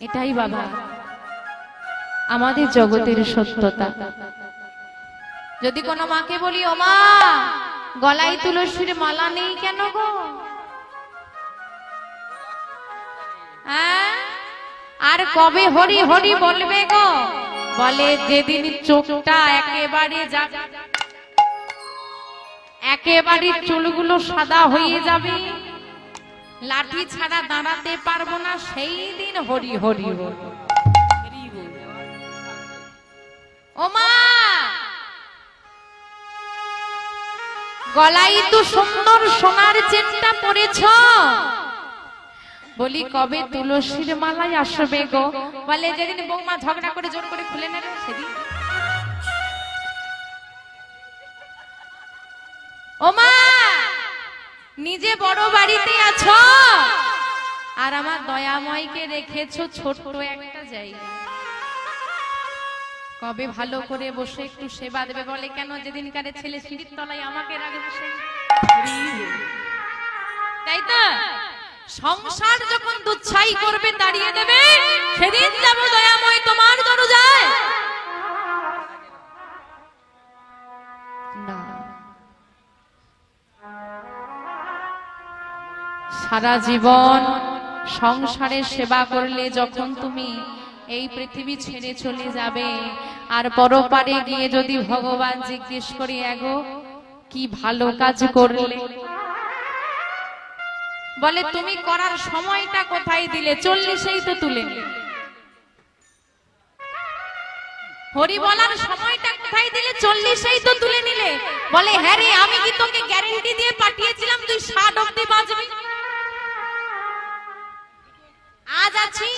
এটাই বাবা, আমাদের জগতের সত্যতা। যদি কোনো মাকে বলি ও মা গলায় তুলসীর মালা নেই কেন গো? হ্যাঁ? আর কবে হরি হরি বলবে গো? বলে যেদিন চোখটা একেবারে একেবারে চুলগুলো সাদা হয়ে যাবে। লাঠি ছাড়া দাঁড়াতে পারব না, সেই দিন হরি হরি গলায় তো সুন্দর সোনার চেনটা পরেছ। বলি, কবে তুলসীর মালায় আসবে গো? বলে, যেদিন বৌমা ঝগড়া করে জোর করে খুলে নেবে, সেদিন। ও মা! নিজে বড় বাড়িতে আছো? আর আমার দয়াময়কে রেখেছো ছোট্ট একটা জায়গা। কবে ভালো করে বসে একটু সেবা দেবে বলে কেন? যেদিন কারে ছেলে সিঁড়ির তলায় আমাকে রাখবে তাই তো? সংসার যখন দুচ্ছাই করবে, তাড়িয়ে দেবে, সেদিন যাব দয়াময় তোমার দরজায়। সারা জীবন সংসারের সেবা করলে যখন তুমি এই পৃথিবী ছেড়ে চলে যাবে, আর পরপারে গিয়ে যদি ভগবান জিজ্ঞেস করি, এগো, কি ভালো কাজ করলে? বলে, তুমি করার সময়টা কোথায় দিলে? চল্লিশেই তো তুলে। হরি বলার সময়টা কোথায় দিলে? চল্লিশেই তো তুলে নিলে। বলে হ্যাঁ রে, আমি কি তোকে গ্যারেন্টি দিয়ে পাঠিয়েছিলাম? তুই ষাট অব্দি বাঁচবি? আজ আছি।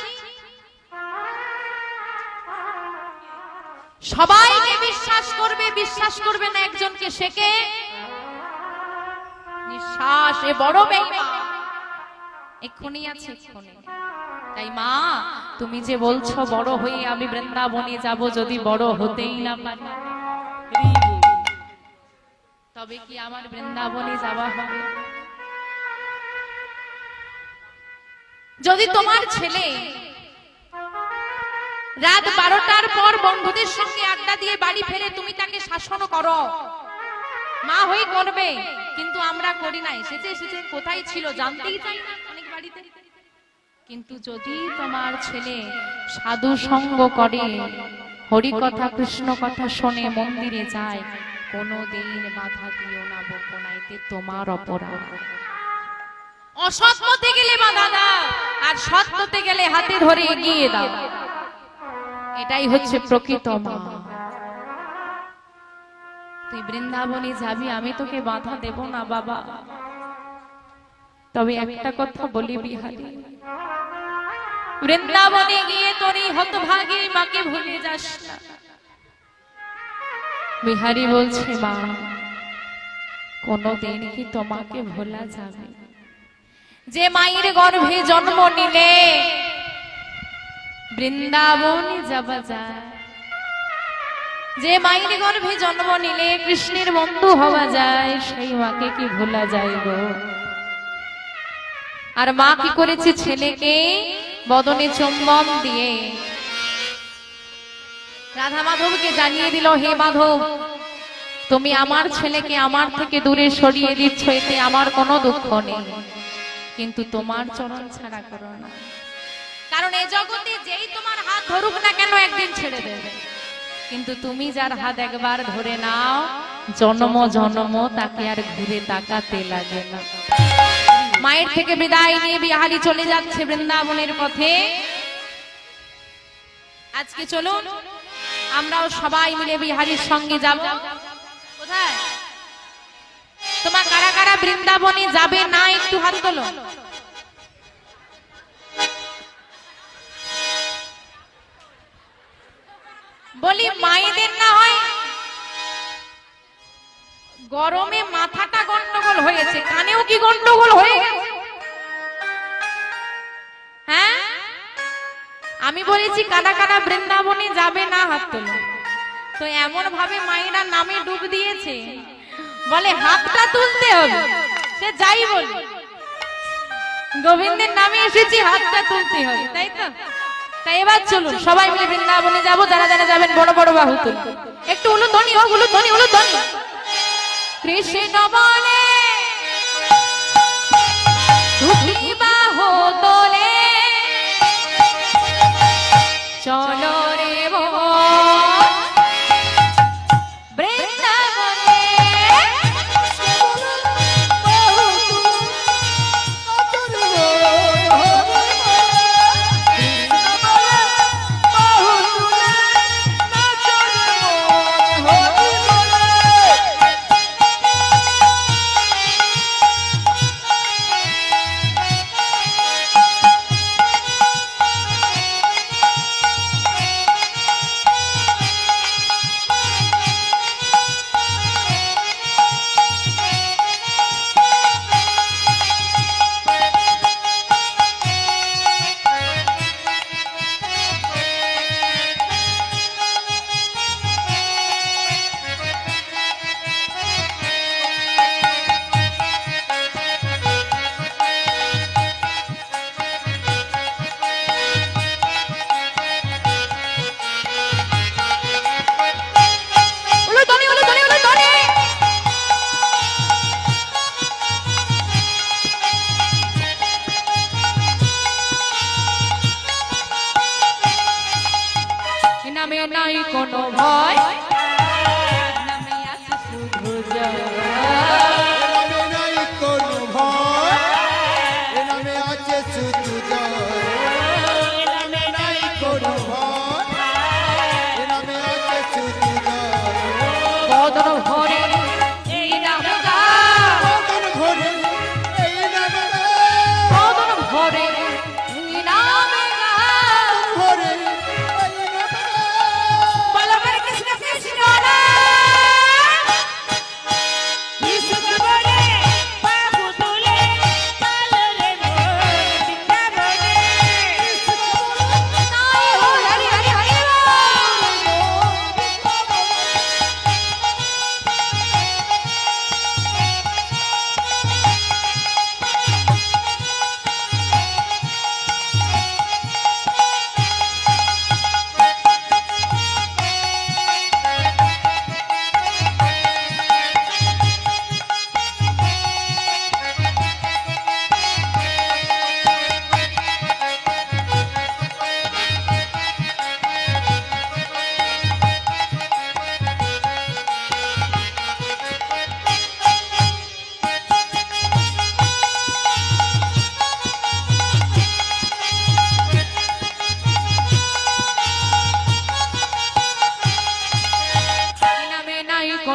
সবাইকে বিশ্বাস করবে বিশ্বাস করবে না একজনকে শেখে নিঃশ্বাস, এ বড় বেইমান। এক্ষুনি আছে, এক্ষুনি। তাই মা, তুমি যে বলছো বড় হয়ে আমি বৃন্দাবনে যাব যদি বড় হতেই না পারি। তবে কি আমার বৃন্দাবনে যাওয়া হবে? যদি তোমার ছেলে রাত বারোটার পর বন্ধুদের সঙ্গে আড্ডা দিয়ে বাড়ি ফেরে তুমি তাকে শাসন করো। মা হয়ে করবে, কিন্তু আমরা করি নাই। এসেছে এসেছে কোথায় ছিল জানতেই চাই না অনেক বাড়িতে। কিন্তু যদি তোমার ছেলে সাধু সঙ্গ করে হরি কথা কৃষ্ণ কথা শোনে, মন্দিরে যায় কোনো দিন বাধা দিও না, বকনাইতে তোমার অপরাধ। অসৎ গেলে বাধা দাও, আর সৎ গেলে হাতে ধরে এগিয়ে দাও। এটাই হচ্ছে প্রকৃত তুই বৃন্দাবনে যাবি, আমি তোকে বাধা দেব না, বাবা। তবে একটা কথা বলি বিহারি। বৃন্দাবনে গিয়ে তোর এই হতভাগী মাকে ভুলে যাস না। বিহারি বলছে, মা, কোনদিন কি তোমাকে ভোলা যাবে? যে মায়ের গর্ভে জন্ম নিলে বৃন্দাবনে যাবা যায়। যে মায়ের গর্ভে জন্ম নিলে কৃষ্ণের বন্ধু হওয়া যায়, সেই মাকে কি ভোলা যায় গো? আর মা কি করেছে ছেলেকে বদনে চুম্বন দিয়ে? রাধা মাধবকে জানিয়ে দিল, হে মাধব, তুমি আমার ছেলেকে আমার থেকে দূরে সরিয়ে দিচ্ছ, এতে আমার কোনো দুঃখ নেই। কিন্তু তোমার চরণ ছাড়া করো না। কারণ এ জগতে যেই তোমার হাত ধরুক না কেন একদিন ছেড়ে দেবে। কিন্তু তুমি যার হাত একবার ধরে নাও জন্ম জন্ম তাকে আর ঘুরে তাকাতে লাগে না। মায়ের থেকে বিদায় নিয়ে বিহারি চলে যাচ্ছে বৃন্দাবনের পথে। আজকে চলুন আমরাও সবাই মিলে বিহারির সঙ্গে যাব। কোথায়? তোমার কারা কারা বৃন্দাবনে যাবে না একটু হাত তোলো। বলি, মায়েদের না হয় গরমে মাথাটা গন্ডগোল হয়েছে, কানেও কি গন্ডগোল হয়ে? হ্যাঁ? আমি বলেছি, কারা কারা বৃন্দাবনে যাবে না হাত তোলো। তো এমন ভাবে মায়েরা নামে ডুব দিয়েছে। বলে, হাতটা তুলতে হবে। সে যাই বল। গোবিন্দের নামে এসেছি, হাতটা তুলতে হবে, তাই তো? তাই এবার চলুন, সবাই মিলে বৃন্দাবনে যাব, যারা যারা যাবেন, বড় বড় বাহু একটু একটু ধনী হোক উলুধ্বনি উলুধ্বনি। কৃষ্ণ বলে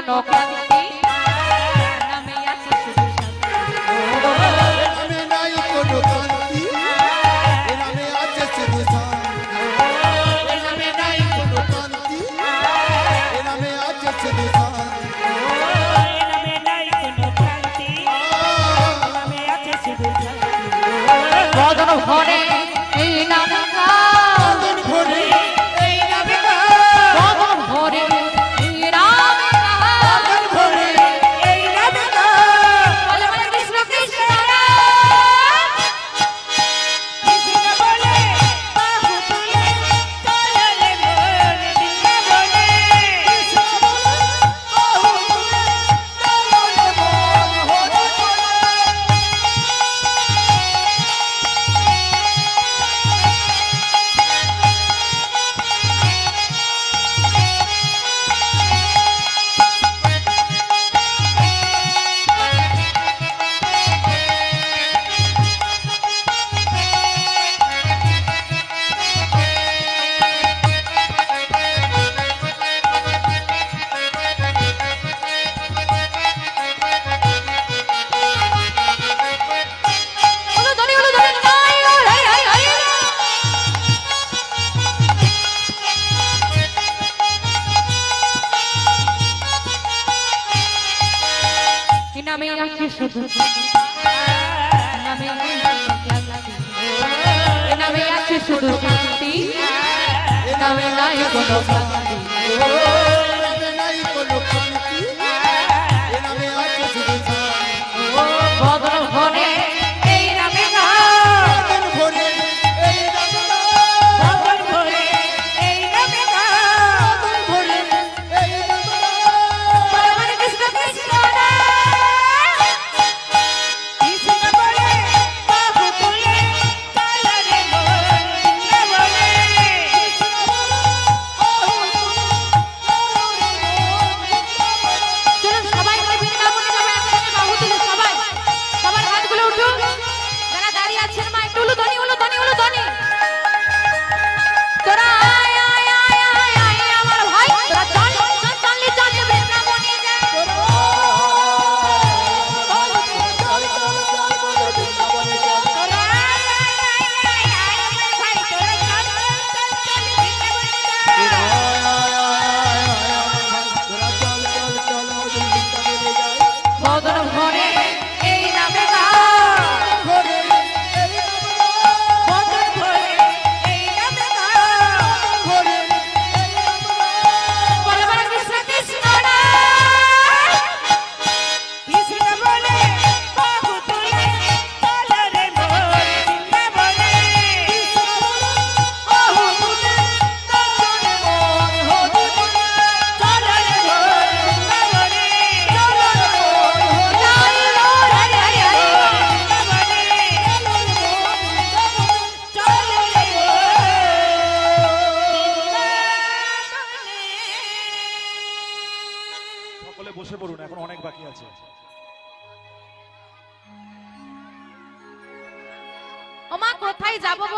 no,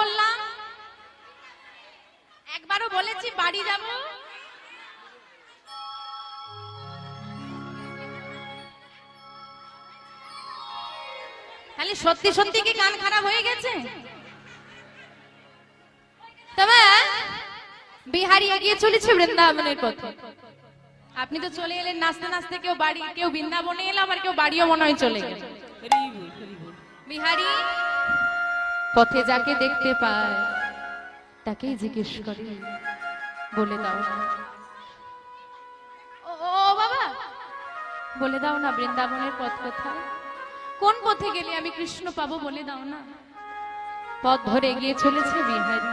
বললাম একবারও বলেছি বাড়ি যাব। খালি সত্যি সত্যি কি কান খারাপ হয়ে গেছে? তবে বিহারি এগিয়ে চলেছে বৃন্দাবনের পথে। আপনি তো চলে এলেন নাচতে নাচতে কেউ বাড়ি কেউ বৃন্দাবনে এলো আবার কেউ বাড়িও মনে হয় চলে গেল। বিহারি? পথে যাকে দেখতে পায়, তাকেই জিজ্ঞেস করে, বলে দাও ও বাবা! বলে দাও না বৃন্দাবনের পথ কোথায়? কোন পথে গেলে আমি কৃষ্ণ পাবো বলে দাও না। পথ ধরে এগিয়ে চলেছে বিহারি।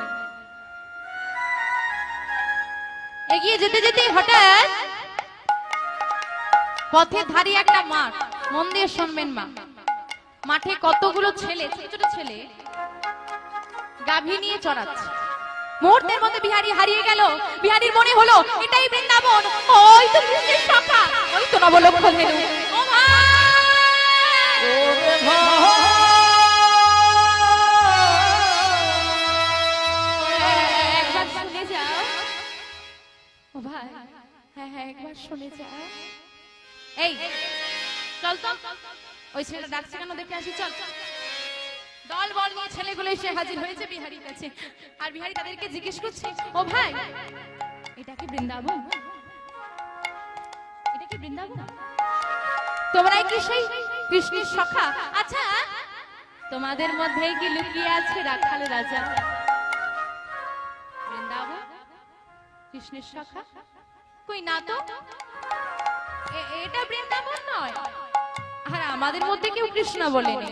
এগিয়ে যেতে যেতে হঠাৎ পথের ধারে একটা মাঠ মন দিয়ে শুনবেন মা মাঠে কতগুলো ছেলে, ছোট ছোট ছেলে গাভী নিয়ে চড়াচ্ছে। মুহূর্তের মধ্যে বিহারি হারিয়ে গেল। বিহারির মনে হলো এটাই বৃন্দাবন। ওই তো কৃষ্ণের শাখা ওই তো নবলক্ষ ধেনু। ও ভাই! ভাই হ্যাঁ হ্যাঁ একবার শুনে যাও। এই চল চল ওই ছেলেটা ডাকছে কেন? দেখে আসি চল। দল বল নিয়ে ছেলেগুলো এসে হাজির হয়েছে বিহারির কাছে। আর বিহারি তাদেরকে জিজ্ঞেস করছে, ও ভাই, এটা কি বৃন্দাবন? এটা কি বৃন্দাবন? তোমরাই কি সেই কৃষ্ণের সখা? আচ্ছা তোমাদের মধ্যেই কি লুকিয়ে আছে রাখাল রাজা? বৃন্দাবন? কৃষ্ণের সখা? কই না তো। এটা বৃন্দাবন নয়। আর আমাদের মধ্যে কেউ কৃষ্ণ বলেনি।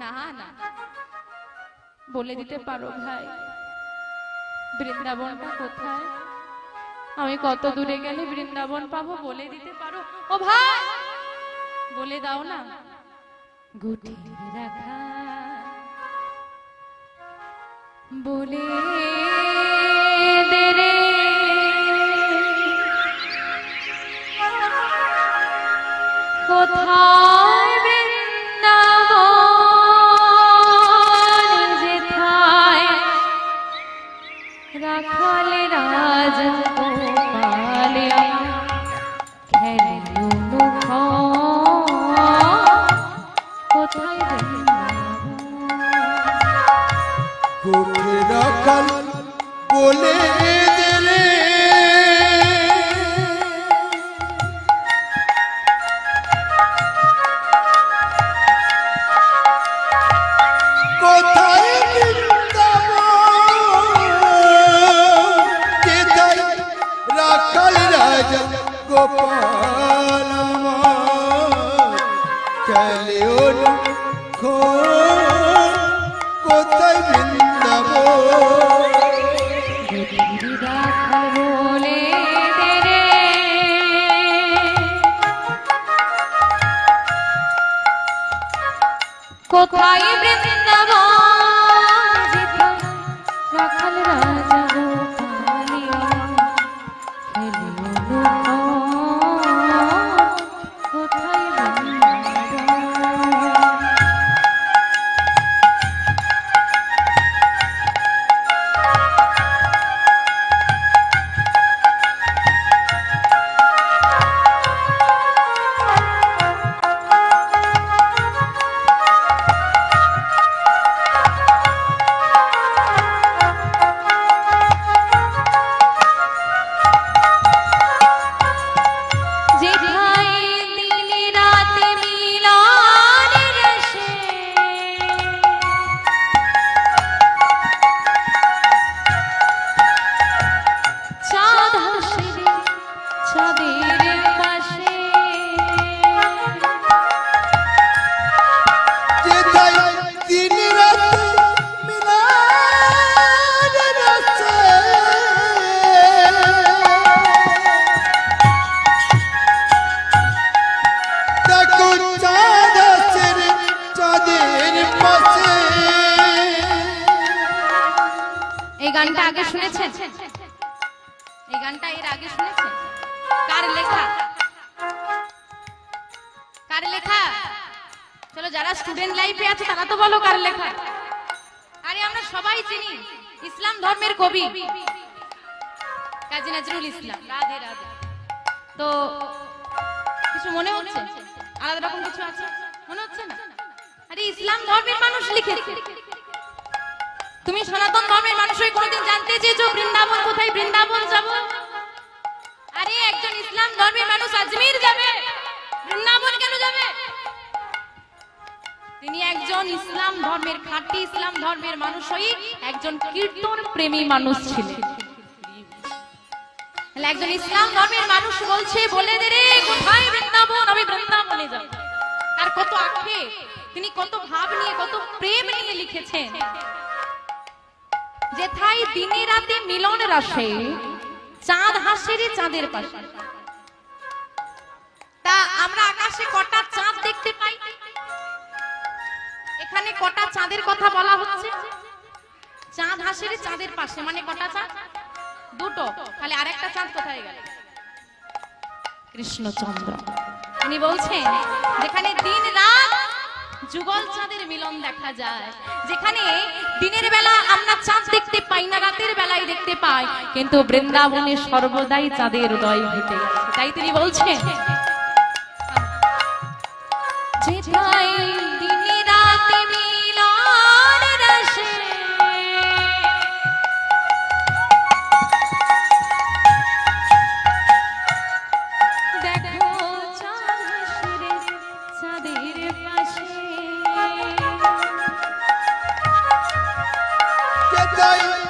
না না। বলে দিতে পারো ভাই, বৃন্দাবনটা কোথায়? আমি কত দূরে গেলে বৃন্দাবন পাবো বলে দিতে পারো? ও ভাই, বলে দাও না। গুটি রাখা। বলে কোথায় কোঠে বলে যারা স্টুডেন্ট লাইফে আছে, তারা তো বলো কার লেখা। আরে, আমরা সবাই চিনি, ইসলাম ধর্মের কবি। কাজী নজরুল ইসলাম। রাধে রাধে। তো, কিছু মনে হচ্ছে? আলাদা রকম কিছু আছে? মনে হচ্ছে না? আরে, ইসলাম ধর্মের মানুষ লিখেছে। তুমি সনাতন ধর্মের মানুষ হয়ে কোনোদিন জানতে চেয়েছো বৃন্দাবন কোথায়? বৃন্দাবন যাব? আরে, একজন ইসলাম ধর্মের মানুষ আজমির যাবে। বৃন্দাবন কেন যাবে? তিনি একজন ইসলাম ধর্মের খাঁটি ইসলাম ধর্মের মানুষ একজন কীর্তন প্রেমী মানুষ ছিলেন। একজন ইসলাম ধর্মের মানুষ বলছে, বলে দে রে, কোথায় বৃন্দাবন? আমি বৃন্দাবনে যাব। তার কত তিনি কত ভাব নিয়ে, কত প্রেম নিয়ে লিখেছেন। যেথায় দিনে রাতে মিলন রাশে, চাঁদ হাসেরে চাঁদের পাশে। তা আমরা আকাশে কটা চাঁদ দেখতে পাই? এখানে কটা চাঁদের কথা বলা হচ্ছে? চাঁদ হাসে রে চাঁদের পাশে মানে কটা চাঁদ? দুটো। তাহলে আরেকটা চাঁদ কোথায় গেল? কৃষ্ণচন্দ্র। তিনি বলছেন, যেখানে দিন রাত যুগল চাঁদের মিলন দেখা যায়, যেখানে দিনের বেলা আমরা চাঁদ দেখতে পাই না, রাতের বেলায় দেখতে পাই, কিন্তু বৃন্দাবনে সর্বদাই চাঁদের উদয় ঘটে। তাই তিনি বলছেন, যেথায় যেথায়